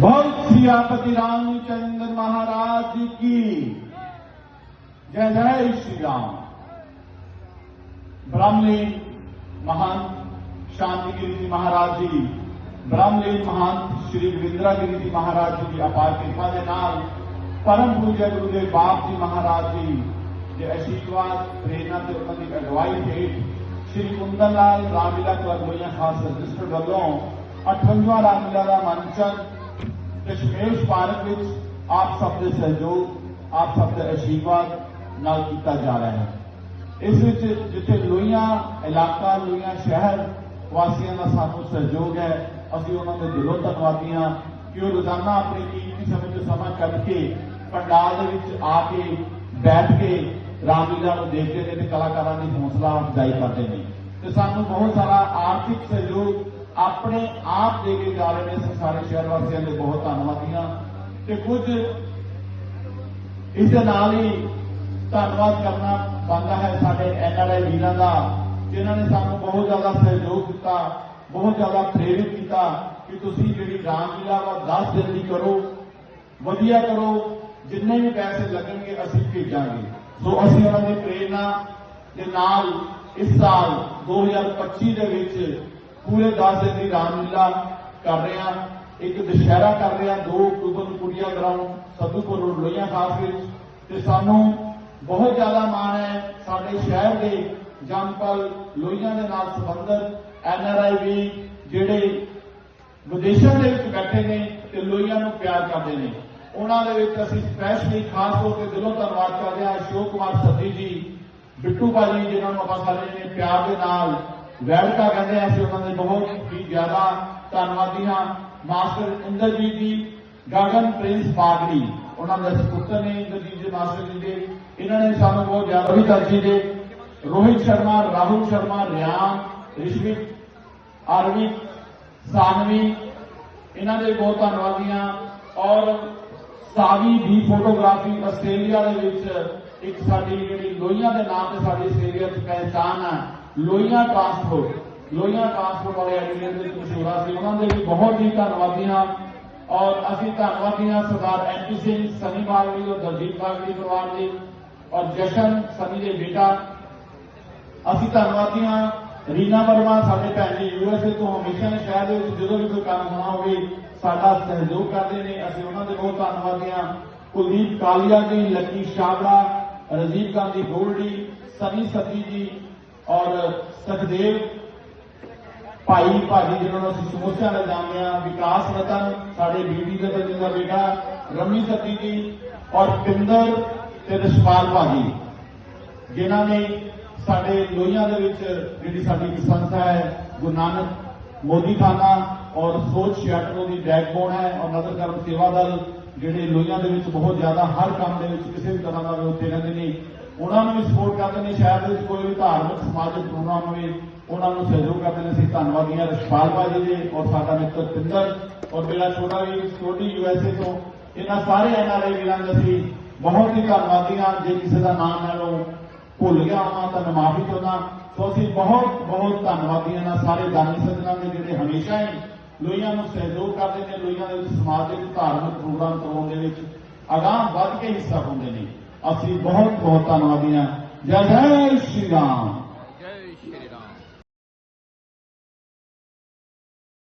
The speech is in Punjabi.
बहुत सियापति रामचंद्र महाराज की। जय जय श्री राम। ब्रह्मलीन महान शांतिगिरी जी महाराज जी ब्रह्मलीन महान श्री रविंद्रागिरी जी महाराज जी की अपार कृपा के नाम परम पूज्य गुरुदेव बाप जी महाराज जी के आशीर्वाद प्रेरणा से उनकी अगुवाई हेठ ਅਗਵਾਈ ਹੇਠ ਸ਼੍ਰੀ ਕੁੰਦਨ ਲਾਲ ਰਾਮਲੀਲਾ ਕਲਬੋਈਆਂ ਖਾਸ ਰਜਿਸਟਰ ਵੱਲੋਂ 58ਵਾਂ ਰਾਮਲੀਲਾ ਦਾ ਮੰਚਨ ਦਸ਼ਮੇਸ਼ ਪਾਰਕ ਵਿੱਚ ਆਪ ਸਭ ਦੇ ਸਹਿਯੋਗ ਆਪ ਸਭ ਦੇ ਅਸ਼ੀਰਵਾਦ ਨਾਲ ਕੀਤਾ ਜਾ ਰਿਹਾ ਹੈ ਇਸ ਵਿੱਚ ਜਿੱਥੇ ਲੋਹੀਆਂ ਇਲਾਕਾ ਲੋਹੀਆਂ ਸ਼ਹਿਰ ਵਾਸੀਆਂ ਦਾ ਸਾਨੂੰ ਸਹਿਯੋਗ ਹੈ ਅਸੀਂ ਉਹਨਾਂ ਦੇ ਦਿਲੋਂ ਧੰਨਵਾਦੀ ਹਾਂ ਕਿ ਉਹ ਰੋਜ਼ਾਨਾ ਆਪਣੇ ਕੀਮਤੀ ਸਮੇਂ ਤੋਂ ਸਮਾਂ ਕੱਢ ਕੇ ਪੰਡਾਲ ਦੇ ਵਿੱਚ ਆ ਕੇ ਬੈਠ ਕੇ ਰਾਮਲੀਲਾ ਨੂੰ ਦੇਖਦੇ ਨੇ ਤੇ ਕਲਾਕਾਰਾਂ ਦੀ ਹੌਸਲਾ ਅਫਜ਼ਾਈ ਕਰਦੇ ਨੇ ਤੇ ਸਾਨੂੰ ਬਹੁਤ ਸਾਰਾ ਆਰਥਿਕ ਸਹਿਯੋਗ ਆਪਣੇ ਆਪ ਦੇ ਕੇ ਜਾ ਰਹੇ ਨੇ ਅਸੀਂ ਸਾਰੇ ਸ਼ਹਿਰ ਵਾਸੀਆਂ ਦੇ ਬਹੁਤ ਧੰਨਵਾਦੀ ਹਾਂ ਤੇ ਕੁਝ ਇਸ ਦੇ ਨਾਲ ਹੀ ਧੰਨਵਾਦ ਕਰਨਾ ਬਣਦਾ ਹੈ ਸਾਡੇ ਐਨਆਰਆਈ ਵੀਰਾਂ ਦਾ, ਜਿਨ੍ਹਾਂ ਨੇ ਸਾਨੂੰ ਬਹੁਤ ਜ਼ਿਆਦਾ ਸਹਿਯੋਗ ਦਿੱਤਾ, ਬਹੁਤ ਜ਼ਿਆਦਾ ਪ੍ਰੇਰਿਤ ਕੀਤਾ ਕਿ ਤੁਸੀਂ ਜਿਹੜੀ ਰਾਮਲੀਲਾ ਵਾ 10 ਦਿਨ ਦੀ ਕਰੋ, ਵਧੀਆ ਕਰੋ, ਜਿੰਨੇ ਵੀ ਪੈਸੇ ਲੱਗਣਗੇ ਅਸੀਂ ਭੇਜਾਂਗੇ। ਸੋ ਅਸੀਂ ਉਹਨਾਂ ਦੀ ਪ੍ਰੇਰਣਾ ਦੇ ਨਾਲ ਇਸ ਸਾਲ 2025 ਦੇ ਵਿੱਚ ਪੂਰੇ 10 ਦਿਨ ਦੀ ਰਾਮਲੀਲਾ ਕਰ ਰਹੇ ਹਾਂ। ਇੱਕ ਦੁਸ਼ਹਿਰਾ ਕਰ ਰਹੇ ਹਾਂ 2 ਅਕਤੂਬਰ ਨੂੰ ਕੁੜੀਆ ਗਰਾਊਂਡ ਸੱਦੂਪੁਰ ਰੋਡ, ਲੋਹੀਆਂ ਖਾਸ ਵਿੱਚ। ਤੇ ਸਾਨੂੰ ਬਹੁਤ ਜ਼ਿਆਦਾ ਮਾਣ ਹੈ, ਸਾਡੇ ਸ਼ਹਿਰ ਦੇ ਜੰਪਲ ਲੋਹੀਆਂ ਦੇ ਨਾਲ ਸੰਬੰਧਿਤ ਐਨਆਰਆਈ ਵੀ ਜਿਹੜੇ ਵਿਦੇਸ਼ਾਂ ਦੇ ਵਿੱਚ ਬੈਠੇ ਨੇ ਤੇ ਲੋਹੀਆਂ ਨੂੰ ਪਿਆਰ ਕਰਦੇ ਨੇ। ਉਹਨਾਂ ਦੇ ਵਿੱਚ ਅਸੀਂ ਸਪੈਸ਼ਲੀ ਖਾਸ ਤੌਰ ਤੇ ਦਿਲੋਂ ਧੰਨਵਾਦ ਕਰਦੇ ਹਾਂ ਅਸ਼ੋਕ ਕੁਮਾਰ ਸੱਦੀ ਜੀ ਬਿੱਟੂ ਭਾਜੀ ਜਿਨ੍ਹਾਂ ਨੂੰ ਆਪਾਂ ਸਾਰੇ ਨੇ ਪਿਆਰ ਦੇ ਨਾਲ ਵੈਲਕਾ ਕਹਿੰਦੇ ਹਾਂ, ਅਸੀਂ ਉਹਨਾਂ ਦੇ ਬਹੁਤ ਹੀ ਜ਼ਿਆਦਾ ਧੰਨਵਾਦੀ ਹਾਂ। ਮਾਸਟਰ ਇੰਦਰਜੀਤ ਜੀ, ਗਗਨ ਪ੍ਰਿੰਸ ਬਾਗੜੀ ਉਹਨਾਂ ਦੇ ਸੁਪੁੱਤਰ ਨੇ ਇੰਦਰਜੀਤ ਜੀ, ਮਾਸਟਰ ਜੀ ਦੇ। ਇਹਨਾਂ ਨੇ ਸਾਨੂੰ ਬਹੁਤ ਜ਼ਿਆਦਾ ਵੀ ਤਰਜੀਹ ਦੇ। ਰੋਹਿਤ ਸ਼ਰਮਾ, ਰਾਹੁਲ ਸ਼ਰਮਾ ਰਿਆਨ ਰਿਸ਼ਵਿਕ ਆਰਵਿਕ ਸਾਨਵੀ, ਇਹਨਾਂ ਦੇ ਬਹੁਤ ਧੰਨਵਾਦੀ ਹਾਂ। ਔਰ ਸਾਵੀ ਦੀ ਫੋਟੋਗ੍ਰਾਫੀ ਆਸਟ੍ਰੇਲੀਆ ਦੇ ਵਿੱਚ ਇੱਕ ਸਾਡੀ ਜਿਹੜੀ ਲੋਹੀਆਂ ਦੇ ਨਾਮ ਤੇ ਸਾਡੀ ਆਸਟ੍ਰੇਲੀਆ 'ਚ ਪਹਿਚਾਨ ਹੈ ਲੋਹੀਆਂ ਟਰਾਂਸਪੋਰਟ ਲੋਹੀਆਂ ਟਰਾਂਸਪੋਰਟ ਵਾਲੇ ਐਡੀਟਰ ਦੇ ਮਸ਼ਹੂਰਾ ਸੀ। ਉਹਨਾਂ ਦੇ ਵੀ ਬਹੁਤ ਹੀ ਧੰਨਵਾਦੀ ਹਾਂ। ਔਰ ਅਸੀਂ ਧੰਨਵਾਦੀ ਹਾਂ ਸਰਦਾਰ ਐਮਪੀ ਸਿੰਘ ਸਨੀ ਬਾਗੜੀ ਔਰ ਦਲਜੀਤ ਬਾਗੜੀ ਪਰਿਵਾਰ ਦੇ, ਔਰ ਜਸ਼ਨ ਸਨੀ ਦੇ ਬੇਟਾ। ਅਸੀਂ ਧੰਨਵਾਦੀ ਹਾਂ ਰੀਨਾ ਵਰਮਾ ਸਾਡੇ ਭੈਣ ਜੀ ਯੂਐਸਏ ਤੋਂ ਹਮੇਸ਼ਾ ਨੇ ਸ਼ਹਿਰ ਦੇ ਵਿੱਚ ਜਦੋਂ ਵੀ ਕੋਈ ਕੰਮ ਹੋਣਾ ਹੋਵੇ, ਸਾਡਾ ਸਹਿਯੋਗ ਕਰਦੇ ਨੇ। ਅਸੀਂ ਉਹਨਾਂ ਦੇ ਬਹੁਤ ਧੰਨਵਾਦੀ ਹਾਂ। ਕੁਲਦੀਪ ਕਾਲੀਆ ਜੀ, ਲੱਕੀ ਸ਼ਾਬੜਾ ਰਜੀਵ ਗਾਂਧੀ ਗੋਲਡੀ ਸਨੀ ਸਤੀ ਜੀ ਔਰ ਸਖਦੇਵ ਭਾਈ, ਭਾਜੀ ਜਿਹਨਾਂ ਨੂੰ ਅਸੀਂ ਸਮੋਸਿਆਂ ਨਾਲ ਜਾਣਦੇ ਹਾਂ। ਵਿਕਾਸ ਰਤਨ, ਸਾਡੇ ਬੀਬੀ ਦੇ ਬੱਚੇ ਦਾ ਬੇਟਾ, ਰਮੀ ਸਤੀ ਜੀ ਔਰ ਪਿੰਦਰ ਤੇ ਰਸ਼ਪਾਲ ਭਾਜੀ, ਜਿਨ੍ਹਾਂ ਨੇ ਸਾਡੇ ਲੋਹੀਆਂ ਦੇ ਵਿੱਚ ਜਿਹੜੀ ਸਾਡੀ ਇੱਕ ਸੰਸਥਾ ਹੈ, ਗੁਰੂ ਨਾਨਕ ਮੋਦੀ ਖਾਨਾ ਔਰ ਸੋਚ ਸ਼ਿਆਟਰੋ ਦੀ ਬੈਕਬੋਨ ਹੈ ਔਰ ਨਦਰ ਕਰਮ ਸੇਵਾ ਦਲ ਜਿਹੜੇ ਲੋਹੀਆਂ ਦੇ ਵਿੱਚ ਬਹੁਤ ਜ਼ਿਆਦਾ ਹਰ ਕੰਮ ਦੇ ਵਿੱਚ ਕਿਸੇ ਵੀ ਤਰ੍ਹਾਂ ਦਾ ਵੀ ਰਹਿੰਦੇ ਨੇ। ਉਹਨਾਂ ਨੂੰ ਵੀ ਸਪੋਰਟ ਕਰਦੇ ਨੇ, ਸ਼ਹਿਰ ਦੇ ਵਿੱਚ ਕੋਈ ਵੀ ਧਾਰਮਿਕ ਸਮਾਜਿਕ ਪ੍ਰੋਗਰਾਮ ਹੋਵੇ, ਉਹਨਾਂ ਨੂੰ ਸਹਿਯੋਗ ਕਰਦੇ ਨੇ। ਅਸੀਂ ਧੰਨਵਾਦੀ ਹਾਂ ਰਸ਼ਪਾਲ ਭਾਜੀ ਦੇ ਔਰ ਸਾਡਾ ਮਿੱਤਰ ਪਿੰਦਰ ਔਰ ਮੇਰਾ ਛੋਟਾ ਵੀ ਛੋਟੀ ਯੂਐਸਏ ਤੋਂ। ਇਹਨਾਂ ਸਾਰੇ ਐਨਆਰਆਈ ਵੀਰਾਂ ਦੇ ਅਸੀਂ ਬਹੁਤ ਹੀ ਧੰਨਵਾਦੀ ਹਾਂ। ਜੇ ਕਿਸੇ ਦਾ ਨਾਮ ਮੈਂ ਲਓ ਭੁੱਲ ਗਿਆ ਹਾਂ ਤਾਂ ਮਾਫੀ ਚਾਹੁੰਦਾ ਸੋ ਅਸੀਂ ਬਹੁਤ ਬਹੁਤ ਧੰਨਵਾਦੀਆਂ ਹਾਂ ਸਾਰੇ ਦਾਨੀ ਸੱਜਣਾਂ ਦੇ ਜਿਹੜੇ ਹਮੇਸ਼ਾ ਹੀ ਲੋਹੀਆਂ ਨੂੰ ਸਹਿਯੋਗ ਕਰਦੇ ਨੇ, ਲੋਹੀਆਂ ਦੇ ਵਿੱਚ ਸਮਾਜਿਕ ਧਾਰਮਿਕ ਪ੍ਰੋਗਰਾਮ ਕਰਾਉਣ ਦੇ ਵਿੱਚ ਅਗਾਂਹ ਵੱਧ ਕੇ ਹਿੱਸਾ ਹੁੰਦੇ ਨੇ। ਅਸੀਂ ਬਹੁਤ ਬਹੁਤ ਧੰਨਵਾਦੀ ਹਾਂ। ਜੈ ਜੈ ਸ਼੍ਰੀ ਰਾਮ।